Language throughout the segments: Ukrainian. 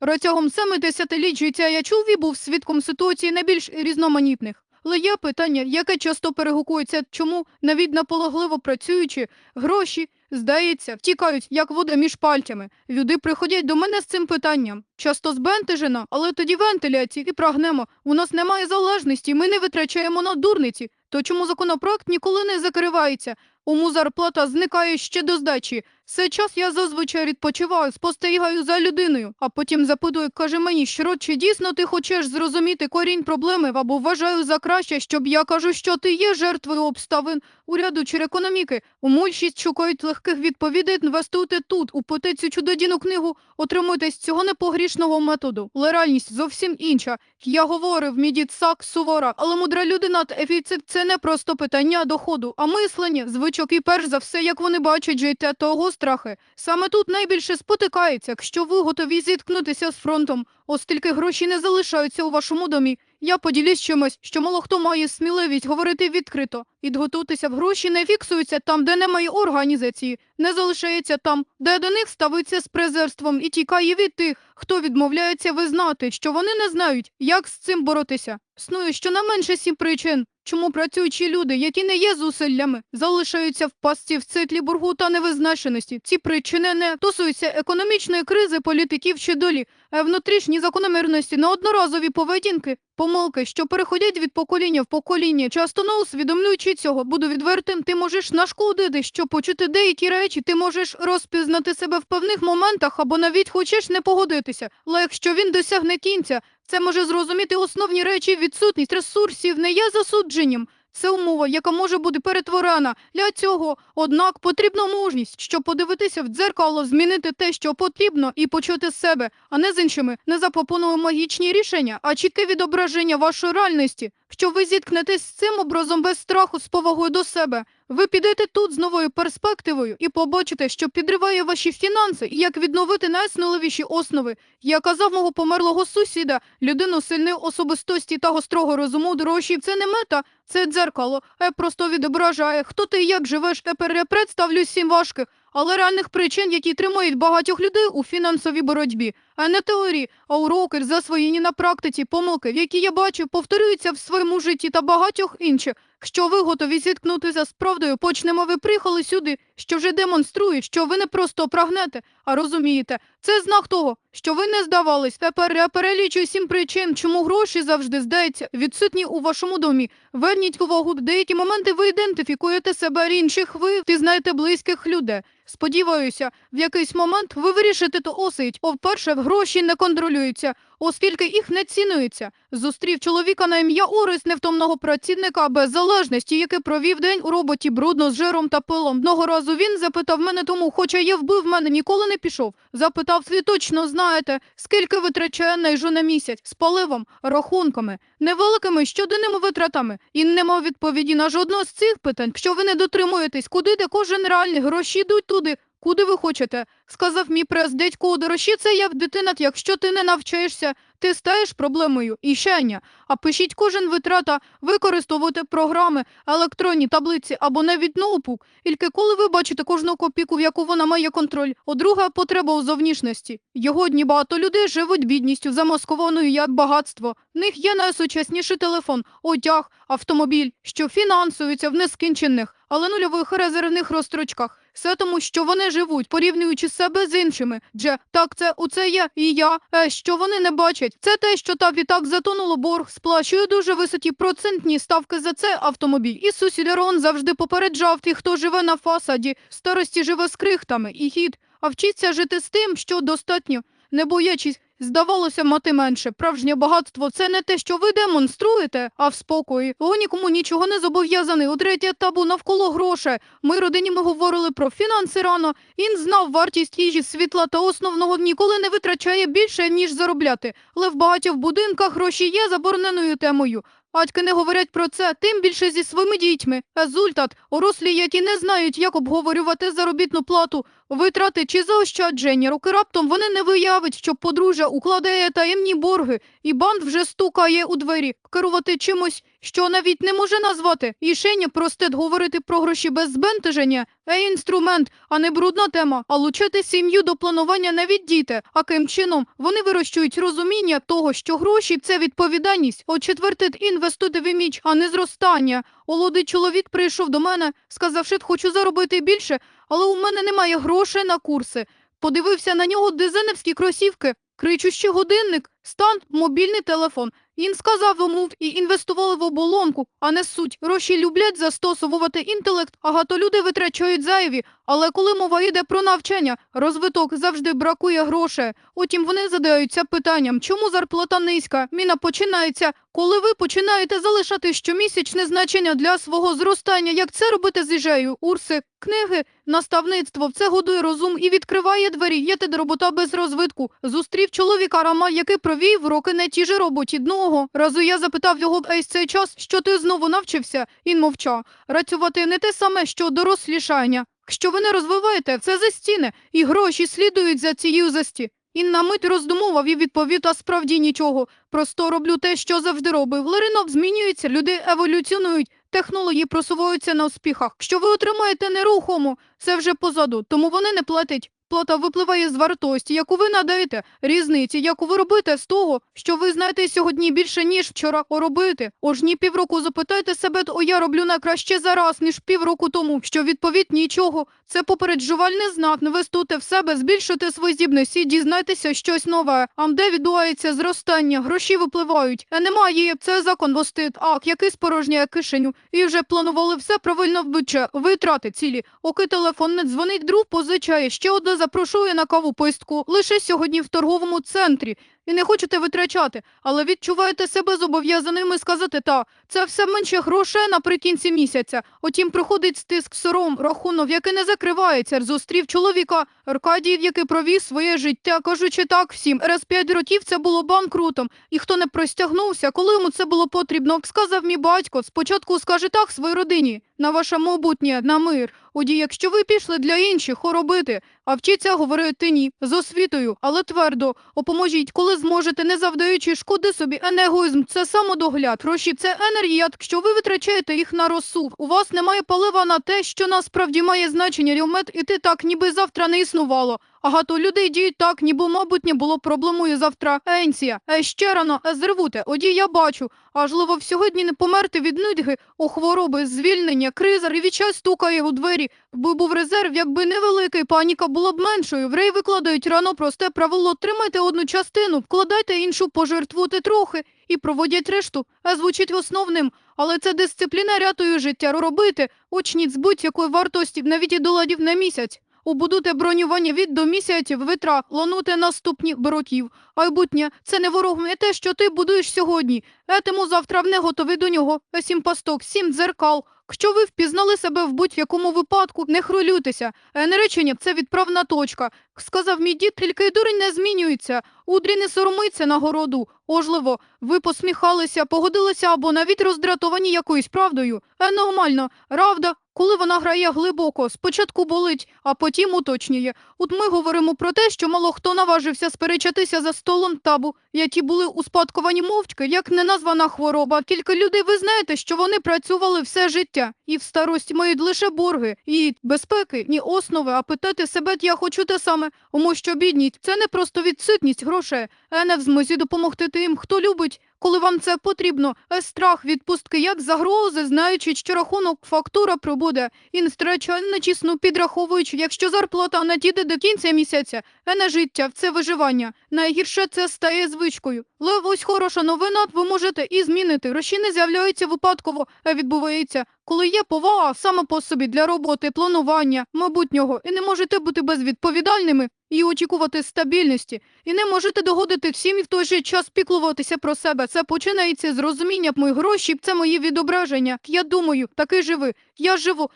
Протягом семи десятиліть життя я чув і був свідком ситуацій найбільш різноманітних. Але є питання, яке часто перегукується, чому навіть наполегливо працюючи, гроші, здається, втікають, як вода між пальцями. Люди приходять до мене з цим питанням. Часто збентежена, але тоді вентиляції і прагнемо. У нас немає залежності, ми не витрачаємо на дурниці. То чому законопроект ніколи не закривається? Уму зарплата зникає ще до здачі. Все час я зазвичай відпочиваю, спостерігаю за людиною, а потім запитую, каже мені, що чи дійсно ти хочеш зрозуміти корінь проблеми, або вважаю за краще, щоб я кажу, що ти є жертвою обставин уряду чи економіки. У мульшість шукають легких відповідей, інвестуйте тут, у потецю чудодійну книгу, отримуйте з цього непогрішного методу. Але реальність зовсім інша. Я говорив, мій дід Сак сувора, але мудра людина та ефіцит це не просто питання доходу, а мислення, звичок і перш за все, як вони бачать життя того страхи. Саме тут найбільше спотикається, якщо ви готові зіткнутися з фронтом, оскільки гроші не залишаються у вашому домі. Я поділюсь чимось, що мало хто має сміливість говорити відкрито. Підготуватися в гроші не фіксуються там, де немає організації, не залишається там, де до них ставиться з презерством і тікає від тих, хто відмовляється визнати, що вони не знають, як з цим боротися. Існує щонайменше сім причин, чому працюючі люди, які не є зусиллями, залишаються в пастці в циклі боргу та невизначеності. Ці причини не стосуються економічної кризи, політиків чи долі, а внутрішні закономірності, неодноразові поведінки, помилки, що переходять від покоління в покоління, часто не усвідомлюючи цього, буду відвертим, ти можеш нашкодити, що почути деякі речі, ти можеш розпізнати себе в певних моментах або навіть хочеш не погодитися. Але якщо він досягне кінця, це може зрозуміти основні речі, відсутність ресурсів не є засудженням. Це умова, яка може бути перетворена. Для цього, однак, потрібна мужність, щоб подивитися в дзеркало, змінити те, що потрібно, і почути себе, а не з іншими. Не запропоную магічні рішення, а чітке відображення вашої реальності. Що ви зіткнетесь з цим образом без страху, з повагою до себе. Ви підете тут з новою перспективою і побачите, що підриває ваші фінанси, як відновити найсміливіші основи. Я казав мого померлого сусіда, людину сильної особистості та гострого розуму дорожчі. Це не мета, це дзеркало. Е просто відображає, хто ти і як живеш. Тепер я представлю сім важких, але реальних причин, які тримають багатьох людей у фінансовій боротьбі, а не теорії, а уроки засвоєні на практиці, помилки, які я бачу, повторюються в своєму житті та багатьох інших. Що ви готові зіткнутися з правдою, почнемо ви приїхали сюди, що вже демонструє, що ви не просто прагнете, а розумієте. Це знак того, що ви не здавались. Тепер я перелічую сім причин, чому гроші завжди здається відсутні у вашому домі. Верніть увагу, деякі моменти ви ідентифікуєте себе інших, ви знаєте близьких людей. Сподіваюся, в якийсь момент ви вирішите то осить. По-перше, гроші не контролюються, оскільки їх не цінується. Зустрів чоловіка на ім'я Орис, невтомного працівника без залежності, який провів день у роботі брудно з жиром та пилом. Одного разу він запитав мене тому, хоча я вбив мене, ніколи не пішов. Запитав, ви точно знаєте, скільки витрачає найжу на місяць з паливом, рахунками, невеликими щоденними витратами. І не мав відповіді на жодного з цих питань. Якщо ви не дотримуєтесь, куди де кожен реальний гроші йдуть туди. Куди ви хочете? Сказав мій прес, дядько, дорожчі це як дитина, якщо ти не навчаєшся, ти стаєш проблемою і щання. А пишіть кожен витрата, використовуйте програми, електронні таблиці або навіть ноутбук. Тільки коли ви бачите кожну копійку, в яку вона має контроль. О, потреба у зовнішності. Його дні багато людей живуть бідністю, замаскованою як багатство. В них є найсучасніший телефон, одяг, автомобіль, що фінансуються в нескінчених, але нульових резервних розстрочках. Все тому, що вони живуть, порівнюючи себе з іншими. Дже так це у це є і я. Е, що вони не бачать. Це те, що так і так затонуло борг, сплачує дуже високі процентні ставки за це автомобіль. І сусід Рон завжди попереджав тих, хто живе на фасаді. Старості живе з крихтами і хід. А вчиться жити з тим, що достатньо, не боячись. Здавалося, мати менше. Правжнє багатство це не те, що ви демонструєте, а в спокої. О, нікому нічого не зобов'язаний. У третє табу навколо грошей. Ми родині ми говорили про фінанси рано. Він знав вартість їжі, світла та основного ніколи не витрачає більше, ніж заробляти. Але в багатьох будинках гроші є забороненою темою. Батьки не говорять про це, тим більше зі своїми дітьми. Результат – орослі, які не знають, як обговорювати заробітну плату, витрати чи заощадження. Роки раптом вони не виявить, що подружжя укладає таємні борги, і банд вже стукає у двері. Керувати чимось що навіть не може назвати. Ішення просте говорити про гроші без збентеження е інструмент, а не брудна тема. А лучити сім'ю до планування не від діти. А ким чином вони вирощують розуміння того, що гроші це відповідальність. От четверте інвестуйте в імідж, а не зростання. Молодий чоловік прийшов до мене, сказав, що хочу заробити більше, але у мене немає грошей на курси. Подивився на нього дизайнерські кросівки, кричущий годинник, стан, мобільний телефон. Він сказав йому і інвестували в оболонку, а не суть. Гроші люблять застосовувати інтелект, а гато люди витрачають зайві. Але коли мова йде про навчання, розвиток завжди бракує грошей. Утім, вони задаються питанням, чому зарплата низька? Міна починається, коли ви починаєте залишати щомісячне значення для свого зростання, як це робити з їжею, урси, книги, наставництво. Це годує розум і відкриває двері. Є те робота без розвитку. Зустрів чоловіка Рама, який провів роки на тій же роботі. Одного разу я запитав його есь цей час, що ти знову навчився. Він мовчав. Працювати не те саме, що дорослішання. Якщо ви не розвиваєте, це за стіни, і гроші слідують за цією засті. Він на мить роздумував і відповів, а справді нічого. Просто роблю те, що завжди робив. Ларинок змінюється, люди еволюціонують, технології просуваються на успіхах. Що ви отримаєте нерухомо, це вже позаду, тому вони не платять. Плата випливає з вартості, яку ви надаєте, різниці, яку ви робите з того, що ви знаєте сьогодні більше, ніж вчора робити. Ож ні півроку запитайте себе, о я роблю на краще зараз, ніж півроку тому, що відповідь нічого. Це попереджувальний знак, інвестуйте в себе, збільшуйте свої здібності, дізнайтеся щось нове. А де відбувається зростання, гроші випливають. Е, немає, це закон востит, ак, який спорожняє кишеню. І вже планували все правильно вбиче, витрати цілі. Оки телефон не дзвонить, друг позичає, ще одне запрошує на каву поїздку. Лише сьогодні в торговому центрі. І не хочете витрачати, але відчуваєте себе зобов'язаними сказати та. Це все менше грошей наприкінці місяця. Утім, приходить стиск сором, рахунок, який не закривається. Зустрів чоловіка Аркадіїв, який провів своє життя, кажучи так всім. Раз п'ять років це було банкрутом. І хто не простягнувся, коли йому це було потрібно, сказав мій батько, спочатку скаже так своїй родині, на ваше майбутнє, на мир. Оді, якщо ви пішли для інших робити, а вчіться говорити ні, з освітою, але твердо, опоможіть, коли зможете, не завдаючи шкоди собі. Енегоїзм – це самодогляд, гроші – це енергія, якщо ви витрачаєте їх на розсув. У вас немає палива на те, що насправді має значення рівмет, і ти так, ніби завтра не існувало. А людей діють так, ніби, мабуть, не було проблемою завтра. Енсія, е, ще рано, е, зривуте. Оді я бачу. Ажливо в сьогодні не померти від нудьги, у хвороби, звільнення, криза, ревіча стукає у двері. Би був резерв, якби невеликий, паніка була б меншою. Врей викладають рано просте правило. Тримайте одну частину, вкладайте іншу, пожертвуйте трохи і проводять решту. А звучить основним. Але це дисципліна рятує життя. Робити очніць будь-якої вартості, навіть і доладів на місяць. Убудуте бронювання від до місяців, витрат, плануйте наступні років. Майбутнє – це не ворог, не те, що ти будуєш сьогодні. Етиму завтра не готовий до нього. Сім пасток, сім дзеркал. Якщо ви впізнали себе в будь-якому випадку, не хвилюйтеся. Е, Наречення – це відправна точка. Сказав мій дід, тільки дурень не змінюється. Удрі не соромиться на городу. Ожливо, ви посміхалися, погодилися або навіть роздратовані якоюсь правдою. Е, нормально. Правда, коли вона грає глибоко, спочатку болить, а потім уточнює. От ми говоримо про те, що мало хто наважився сперечатися за столом табу, які були успадковані мовчки, як неназвана хвороба. Кілька людей ви знаєте, що вони працювали все життя, і в старості мають лише борги, і безпеки, ні основи, а питати себе я хочу те саме, тому що бідність – це не просто відсутність грошей, а не в змозі допомогти тим, хто любить, коли вам це потрібно. Е, Страх відпустки як загрози, знаючи, що рахунок фактура прибуде, і втрача нечесно підраховуючи, якщо зарплата надійде до кінця місяця, а не життя, це виживання. Найгірше це стає звичкою. Але ось хороша новина, ви можете і змінити. Не з'являються випадково, а відбувається. Коли є повага саме по собі для роботи, планування, майбутнього, і не можете бути безвідповідальними і очікувати стабільності, і не можете догодити всім і в той же час піклуватися про себе. Це починається з розуміння мої гроші, це мої відображення. Я думаю, таки живи. Я живу,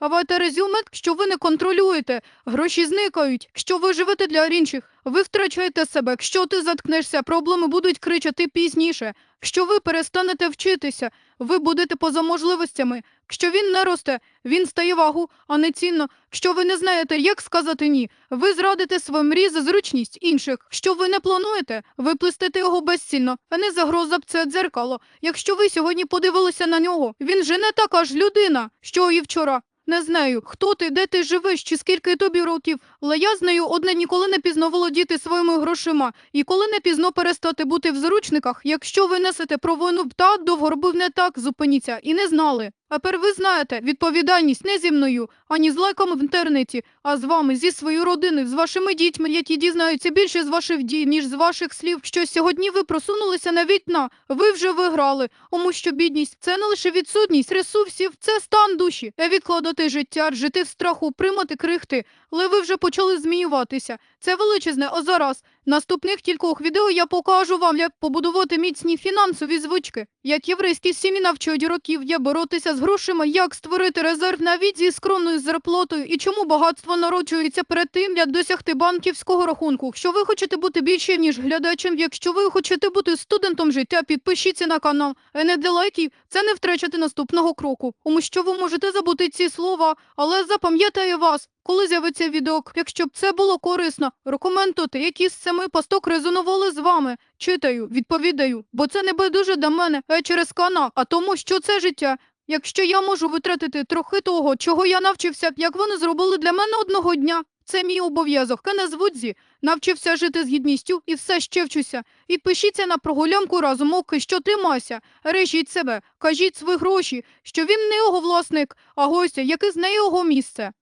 А ви резюме, що ви не контролюєте. Гроші зникають. Що ви живете для інших? Ви втрачаєте себе. Якщо ти заткнешся, проблеми будуть кричати пізніше. Що ви перестанете вчитися, ви будете поза можливостями. Що він не росте, він стає вагу, а не цінно. Що ви не знаєте, як сказати ні, ви зрадите свої мрії за зручність інших. Що ви не плануєте, ви плестите його безцільно, а не загроза б це дзеркало. Якщо ви сьогодні подивилися на нього, він же не така ж людина, що і вчора. Не знаю, хто ти, де ти живеш, чи скільки тобі років, але я з нею одне ніколи не пізно володіти своїми грошима, і коли не пізно перестати бути в заручниках, якщо ви несете провину та довго робив не так, зупиніться і не знали. Тепер ви знаєте, відповідальність не зі мною, ані з лайками в інтернеті, а з вами, зі своєю родиною, з вашими дітьми, які дізнаються більше з ваших дій, ніж з ваших слів, що сьогодні ви просунулися навіть на ви вже виграли, тому що бідність це не лише відсутність ресурсів, це стан душі. Не відкладати життя, жити в страху, примати крихти, але ви вже почали змінюватися. Це величезне, а зараз наступних кількох відео я покажу вам, як побудувати міцні фінансові звички, як єврейські сім'ї навчають років, як боротися з грошима, як створити резерв навіть зі скромною зарплатою і чому багатство народжується перед тим, як досягти банківського рахунку. Якщо ви хочете бути більше, ніж глядачем, якщо ви хочете бути студентом життя, підпишіться на канал, а не для лайків, це не втрачати наступного кроку. Тому що ви можете забути ці слова, але запам'ятаю вас. Коли з'явиться відео, якщо б це було корисно, рекомендуйте, які з семи посток резонували з вами. Читаю, відповідаю, бо це не байдуже до мене, а через канал, а тому, що це життя. Якщо я можу витратити трохи того, чого я навчився, як вони зробили для мене одного дня, це мій обов'язок. Кенес Вудзі навчився жити з гідністю і все ще вчуся. І на прогулянку разом, оки що тримайся, режіть себе, кажіть свої гроші, що він не його власник, а гостя, який знає його місце.